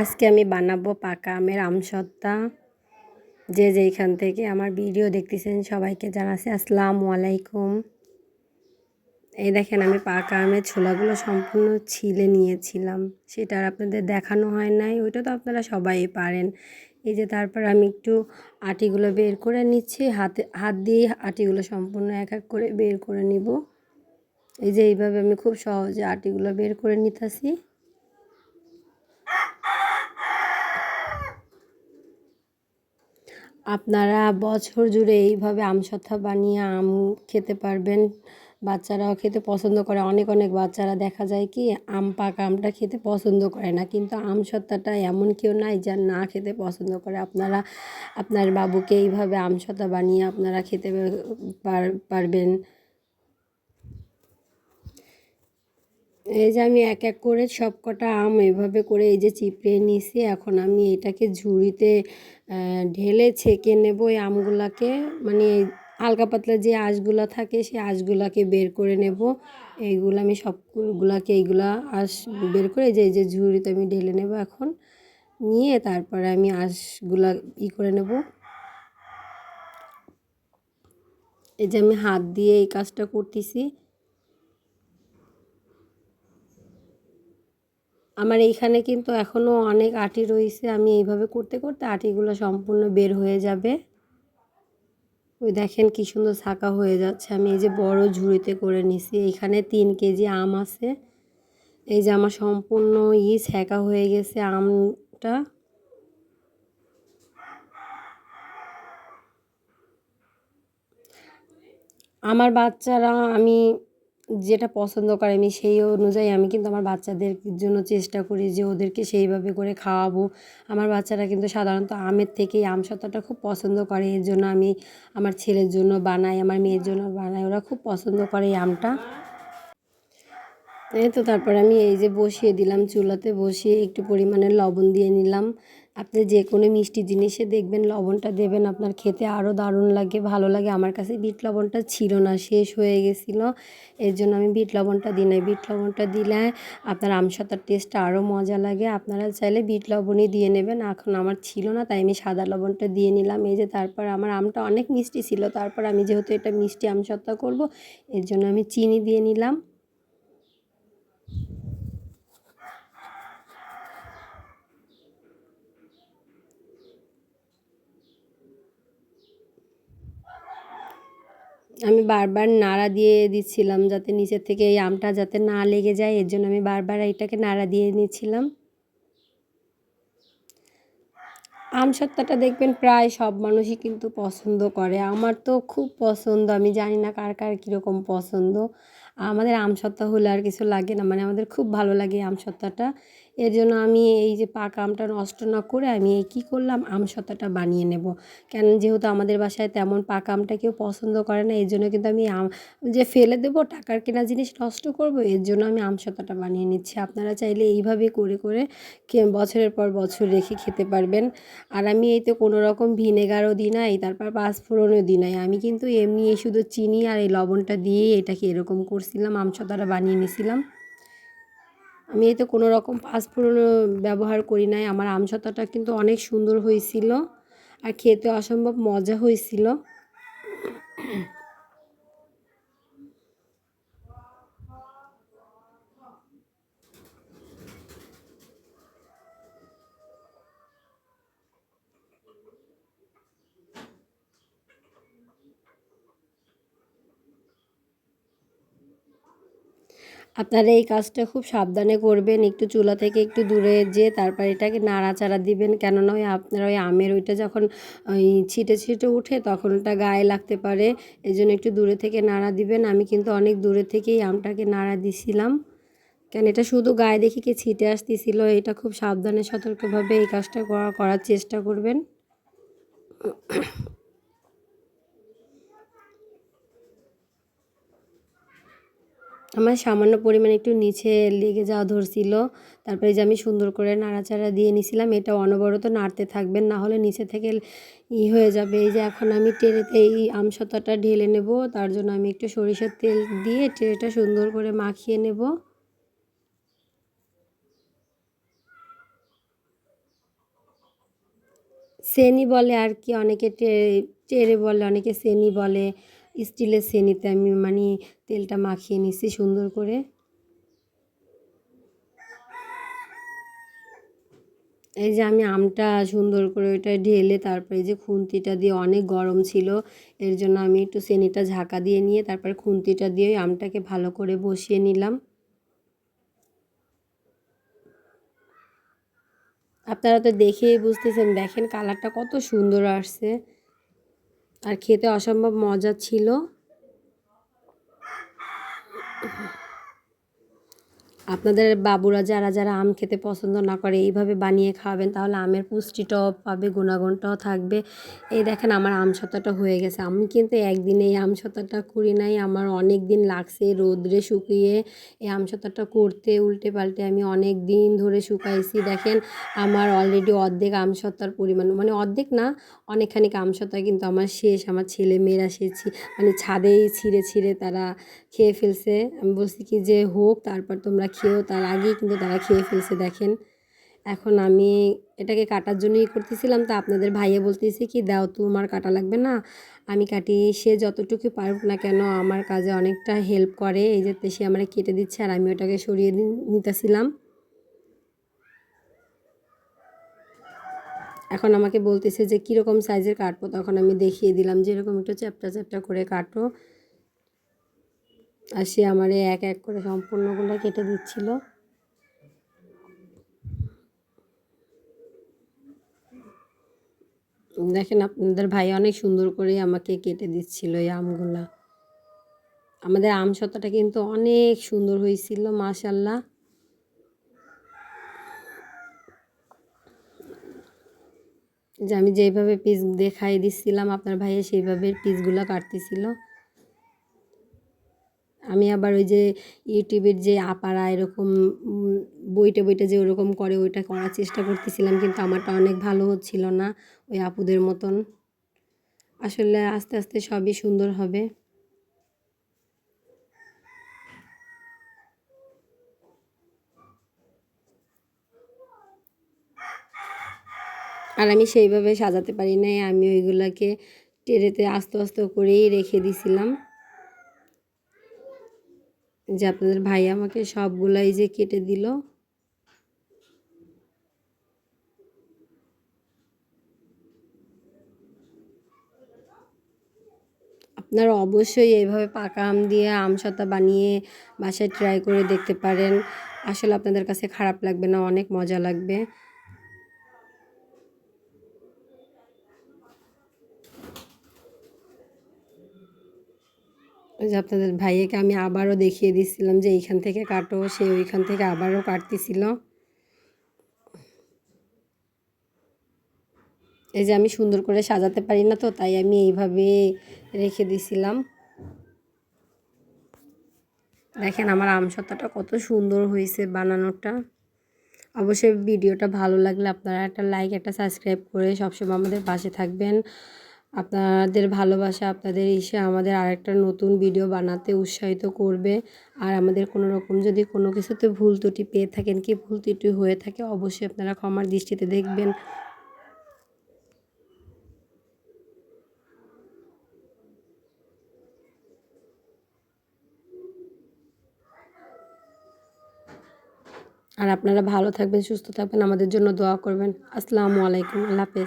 আজকে আমি বানাবো পাকা আমের আমসত্তা যে যেইখান থেকে আমার ভিডিও দেখতেছেন সবাইকে জানাচ্ছি আসসালামু আলাইকুম। এই দেখেন আমি পাকা আমের ছোলাগুলো সম্পূর্ণ ছিলে নিয়েছিলাম। সেটা আর আপনাদের দেখানো হয় নাই, ওইটা তো আপনারা সবাই পারেন। এই যে তারপর আমি একটু আটিগুলো বের করে নিচ্ছি, হাতে, হাত দিয়ে আটিগুলো সম্পূর্ণ এক এক করে বের করে নিব। এই যে এইভাবে আমি খুব সহজে আটিগুলো বের করে নিতেছি। আপনারা বছর জুড়ে এইভাবে আমসত্তা বানিয়ে আম খেতে পারবেন। বাচ্চারাও খেতে পছন্দ করে। অনেক অনেক বাচ্চারা দেখা যায় কি, আম পাকা আমটা খেতে পছন্দ করে না। কিন্তু আম সত্তাটা এমন কেউ নাই যা না খেতে পছন্দ করে। আপনারা, আপনার বাবুকে এইভাবে আমসত্তা বানিয়ে আপনারা খেতে পারবেন। এই যে আমি এক এক করে সব কটা আম এভাবে করে এই যে চিপড়ে নিছি এখন আমি এটাকে ঝুড়িতে ঢেলে ছেঁকে নেব এই আমগুলাকে। মানে হালকা পাতলা যে আঁশগুলা থাকে সেই আঁশগুলাকে বের করে নেব। এইগুলো আমি সবগুলাকে এইগুলা আঁশ বের করে যে, এই যে ঝুড়িতে আমি ঢেলে নেব এখন। নিয়ে তারপরে আমি আঁশগুলা ই করে নেব। এই যে আমি হাত দিয়ে এই কাজটা করতেছি। আমার এইখানে কিন্তু এখনও অনেক আটি রয়েছে। আমি এইভাবে করতে করতে আটিগুলো সম্পূর্ণ বের হয়ে যাবে। ওই দেখেন কি সুন্দর ছাকা হয়ে যাচ্ছে। আমি এই যে বড় ঝুড়িতে করে নিছি। এইখানে তিন কেজি আম আছে। এই যে আমার সম্পূর্ণ ই ছ্যাঁকা হয়ে গেছে আমটা। আমার বাচ্চারা আমি যেটা পছন্দ করে আমি সেই অনুযায়ী আমি কিন্তু আমার বাচ্চাদের জন্য চেষ্টা করি যে ওদেরকে সেইভাবে করে খাওয়াবো। আমার বাচ্চারা কিন্তু সাধারণত আমের থেকেই সত্তাটা খুব পছন্দ করে। এর জন্য আমি আমার ছেলের জন্য বানাই, আমার মেয়ের জন্য বানাই। ওরা খুব পছন্দ করে এই আমটা। এই তো তারপর আমি এই যে বসিয়ে দিলাম চুলাতে বসিয়ে একটু পরিমাণে লবণ দিয়ে নিলাম। আপনি যে কোনো মিষ্টি জিনিসে দেখবেন লবণটা দেবেন, আপনার খেতে আরও দারুণ লাগে, ভালো লাগে। আমার কাছে বিট লবণটা ছিল না, শেষ হয়ে গেছিল। এর জন্য আমি বিট লবণটা দিই নাই। বিট লবণটা দিলে আপনার আমসাতার টেস্টটা আরও মজা লাগে। আপনারা চাইলে বিট লবণই দিয়ে নেবেন। এখন আমার ছিল না, তাই আমি সাদা লবণটা দিয়ে নিলাম। এই যে তারপর আমার আমটা অনেক মিষ্টি ছিল। তারপর আমি যেহেতু এটা মিষ্টি আমসত্তা করব, এর জন্য আমি চিনি দিয়ে নিলাম। আমি বারবার নাড়া দিয়ে দিচ্ছিলাম যাতে নিচের থেকে এই আমটা যাতে না লেগে যায়, এর জন্য আমি বারবার এইটাকে নাড়া দিয়ে নিচ্ছিলাম। আম সত্তাটা দেখবেন প্রায় সব মানুষই কিন্তু পছন্দ করে। আমার তো খুব পছন্দ, আমি জানি না কার কার কীরকম পছন্দ। আমাদের আম হলে আর কিছু লাগে না মানে আমাদের খুব ভালো লাগে আম সত্তাটা এর জন্য আমি এই যে পাকা আমটা নষ্ট না করে আমি এই কী করলাম? আম সত্তাটা বানিয়ে নেব। কেন যেহেতু আমাদের বাসায় তেমন পাকা আমটা কেউ পছন্দ করে না, এর জন্য কিন্তু আমি আম যে ফেলে দেবো, টাকার কেনা জিনিস নষ্ট করব, এর জন্য আমি আম সত্তাটা বানিয়ে নিচ্ছি। আপনারা চাইলে এইভাবে করে করে বছরের পর বছর রেখে খেতে পারবেন। আর আমি এই কোনো রকম ভিনেগারও দিই নাই তারপর পাঁচফোড়নও দিই নাই আমি কিন্তু এমনি শুধু চিনি আর এই লবণটা দিয়েই এটাকে এরকম করছিলাম আমসতাটা বানিয়ে নিয়েছিলাম আমি এতে কোনো রকম পাঁচফোড়ন ব্যবহার করি নাই। আমার আমসতাটা কিন্তু অনেক সুন্দর হয়েছিল আর খেতে অসম্ভব মজা হয়েছিল। আপনারা এই কাজটা খুব সাবধানে করবেন, একটু চুলা থেকে একটু দূরে যেয়ে তারপর এটাকে নাড়াচাড়া দিবেন। কেননা ওই আপনারা ওই আমের ওইটা যখন ওই ছিটে ছিটে উঠে তখন ওটা গায়ে লাগতে পারে। এই জন্য একটু দূরে থেকে নাড়া দিবেন। আমি কিন্তু অনেক দূরে থেকেই আমটাকে নাড়া দিছিলাম। কেন এটা শুধু গায়ে দেখি কি ছিটে আসতেছিল? এটা খুব সাবধানে, সতর্কভাবে এই কাজটা করার চেষ্টা করবেন। আমার সামান্য পরিমাণে একটু নিচে লেগে যাওয়া ধরছিল। তারপরে যে আমি সুন্দর করে নাড়াচাড়া দিয়ে নিছিলাম, এটা অনবরত নাড়তে থাকবেন, না হলে নিচে থেকে ই হয়ে যাবে। এই যে এখন আমি ট্রেতে এই আমসতাটা ঢেলে নেব, তার জন্য আমি একটু সরিষার তেল দিয়ে ট্রেটা সুন্দর করে মাখিয়ে নেব। সেনি বলে আর কি, অনেকে টেরে বলে, অনেকে সেনি বলে। স্টিলের সেনিতে আমি মানে তেলটা মাখিয়ে নিছি সুন্দর করে। এই যে আমি আমটা সুন্দর করে ওইটা ঢেলে তারপরে যে খুন্তিটা দিয়ে অনেক গরম ছিল, এর জন্য আমি একটু সেনিটা ঝাঁকা দিয়ে নিয়ে তারপরে খুন্তিটা দিয়ে ওই আমটাকে ভালো করে বসিয়ে নিলাম। আপনারা তো দেখেই বুঝতেছেন, দেখেন কালারটা কত সুন্দর আসছে। আর খেতে অসম্ভব মজা ছিল। আপনাদের বাবুরা যারা যারা আম খেতে পছন্দ না করে, এইভাবে বানিয়ে খাওয়াবেন, তাহলে আমের পুষ্টিটাও পাবে, গুণাগুণটাও থাকবে। এই দেখেন আমার আম ছতাটা হয়ে গেছে। আমি কিন্তু একদিনে এই আম ছতাটা করি নাই, আমার অনেক দিন লাগছে রোদ্রে শুকিয়ে এই আম ছতাটা করতে। উল্টে পাল্টে আমি অনেক দিন ধরে শুকাইছি। দেখেন আমার অলরেডি অর্ধেক আম ছতার পরিমাণ মানে অর্ধেক না অনেকখানি আম ছতা কিন্তু আমার শেষ, আমার ছেলে মেয়েরা সেছি মানে ছাদেই ছিঁড়ে ছিঁড়ে তারা খেয়ে ফেলছে। আমি বলছি কি যে হোক, তারপর তোমরা খেয়েও তার আগেই কিন্তু তারা খেয়ে ফেলছে, দেখেন। এখন আমি এটাকে কাটার জন্যই করতেছিলাম, তা আপনাদের ভাইয়ে বলতেছি কি, দাও, তোমার কাটা লাগবে না, আমি কাটি, সে যতটুকু পারুক না কেন আমার কাজে অনেকটা হেল্প করে, এই যে সে আমার কেটে দিচ্ছে আর আমি ওটাকে সরিয়ে নিতেছিলাম। এখন আমাকে বলতেছে যে, কীরকম সাইজের কাটবো? তখন আমি দেখিয়ে দিলাম যে, এরকম একটু চ্যাপটা চ্যাপটা করে কাটো। আর সে আমারে এক এক করে সম্পূর্ণগুলো কেটে দিচ্ছিল। দেখেন আপনাদের ভাই অনেক সুন্দর করে আমাকে কেটে দিচ্ছিল এই আমগুলা। আমাদের আম শতাটা কিন্তু অনেক সুন্দর হয়েছিল মাশাল্লাহ যে আমি যেভাবে পিস দেখাই দিচ্ছিলাম আপনার ভাইয়া সেইভাবে পিসগুলো কাটতেছিল। আমি আবার ওই যে ইউটিউবের যে আপারা এরকম বইটা বইটা যে ওরকম করে ওইটা করার চেষ্টা করতেছিলাম, কিন্তু আমারটা অনেক ভালো হচ্ছিল না ওই আপুদের মতন। আসলে আস্তে আস্তে সবই সুন্দর হবে। আর আমি সেইভাবে সাজাতে পারি নাই, আমি ওইগুলাকে টেরেতে আস্তে আস্তে করেই রেখে দিছিলাম। যে আপনাদের ভাই আমাকে সবগুলাই যে কেটে দিল। আপনারা অবশ্যই এইভাবে পাকা আম দিয়ে আম শতা বানিয়ে বাসায় ট্রাই করে দেখতে পারেন। আসলে আপনাদের কাছে খারাপ লাগবে না, অনেক মজা লাগবে। যে আপনাদের ভাইয়াকে আমি আবারও দেখিয়ে দিচ্ছিলাম যে এইখান থেকে কাটো, সে ওইখান থেকে আবারও কাটতেছিল। এই যে আমি সুন্দর করে সাজাতে পারি না তো, তাই আমি এইভাবে রেখে দিছিলাম। দেখেন আমার আমসত্ত্বটা কত সুন্দর হয়েছে বানানোটা। অবশ্যই ভিডিওটা ভালো লাগলে আপনারা একটা লাইক একটা সাবস্ক্রাইব করে সবসময় আমাদের পাশে থাকবেন। আপনাদের ভালোবাসা, আপনাদের এসে আমাদের আরেকটা নতুন ভিডিও বানাতে উৎসাহিত করবে। আর আমাদের কোনো রকম যদি কোনো কিছুতে ভুল ত্রুটি পেয়ে থাকেন, কি ভুল ত্রুটি হয়ে থাকে, অবশ্যই আপনারা ক্ষমার দৃষ্টিতে দেখবেন। আর আপনারা ভালো থাকবেন, সুস্থ থাকবেন, আমাদের জন্য দোয়া করবেন। আসসালামু আলাইকুম, আল্লাহ হাফেজ।